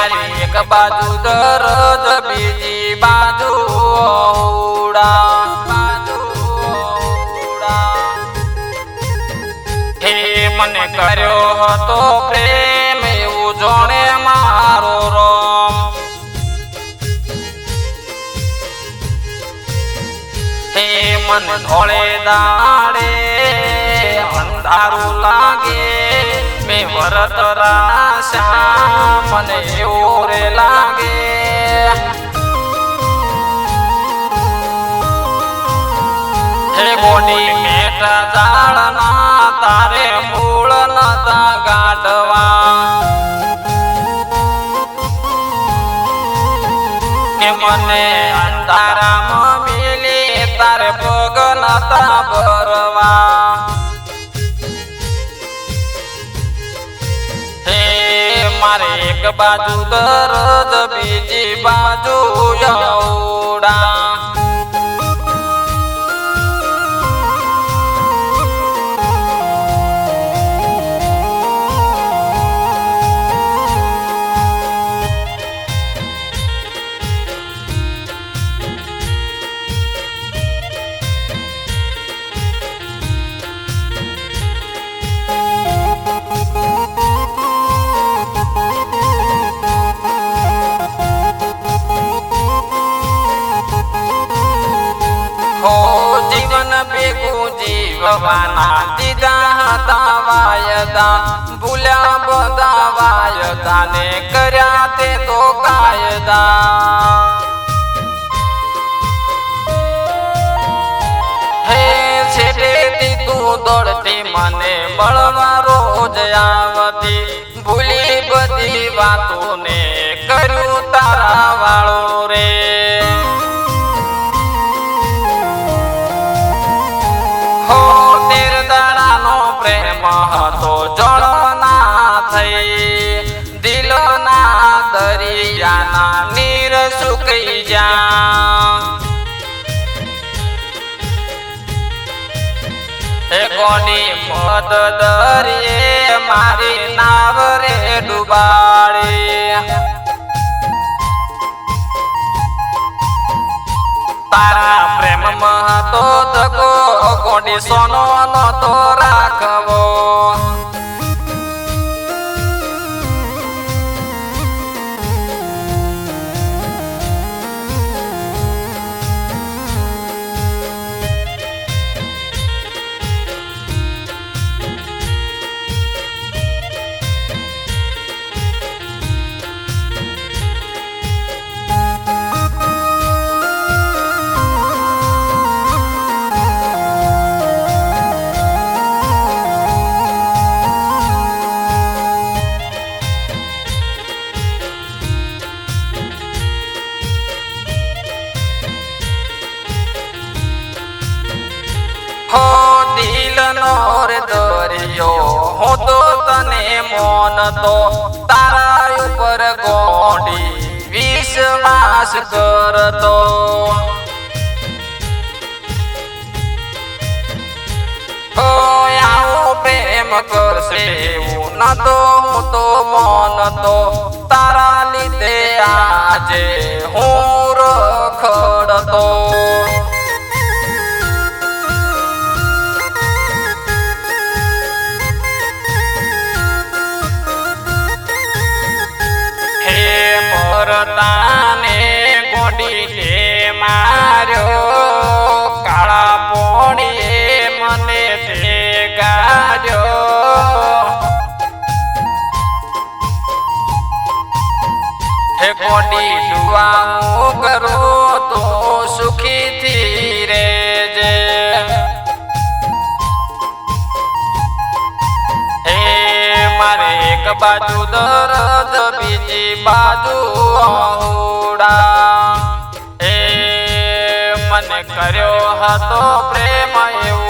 મારી એક બાજુ દરદ બીજી બાજુ ઓડા મને કર્યો હતો પ્રેમ, એવું જોણે મારો રોમ. હે, મન ધોળે દાડે અંધારું લાગે. મેં વરત રાશા મને એવું રે લાગે હે ગોડી મેટા ઝાડના તારે મૂળ નતા ગાઢવા કે મને અંધારામાં મિલી મારે એક બાજુ દરદ બીજી બાજુ યવડા ભેગું જીવવાના દીધા હતા વાયદા, ભૂલ્યા બધા વાયદા ને કર્યા તે તો કાયદા. દોડતી મને મળવા રોજ આવતી. ભૂલી બધી વાતોને કર્યું તારા વાળો રે. પ્રેમ હતો જળો ના થઈ દિલના દરિયાના નીર સુકઈ જા હે કોની મદ દરિયે મારી નાવ રે ડુબાડી તારા પ્રેમમાં તો દગો ગોડી સોનો નતો રાખવો હો દિલનો રે દરિયો, હું તો તને મોનતો, તારા ઉપર ગોડી વિશ્વાસ કરતો. પ્રેમ કરશે એવું તો હું તો મોનતો, તારા લીધે આજે હું રખડતો. મોરતાને ગોડી લે માર્યો. કાળા પોણીએ મને તે ગાડ્યો હે કોડી દુઆ તો સુખી તો સુખીથી જે હે મારે એક બાજુ દરદ બીજી બાજુ અહુડા હે મને કર્યો હતો પ્રેમ એવું.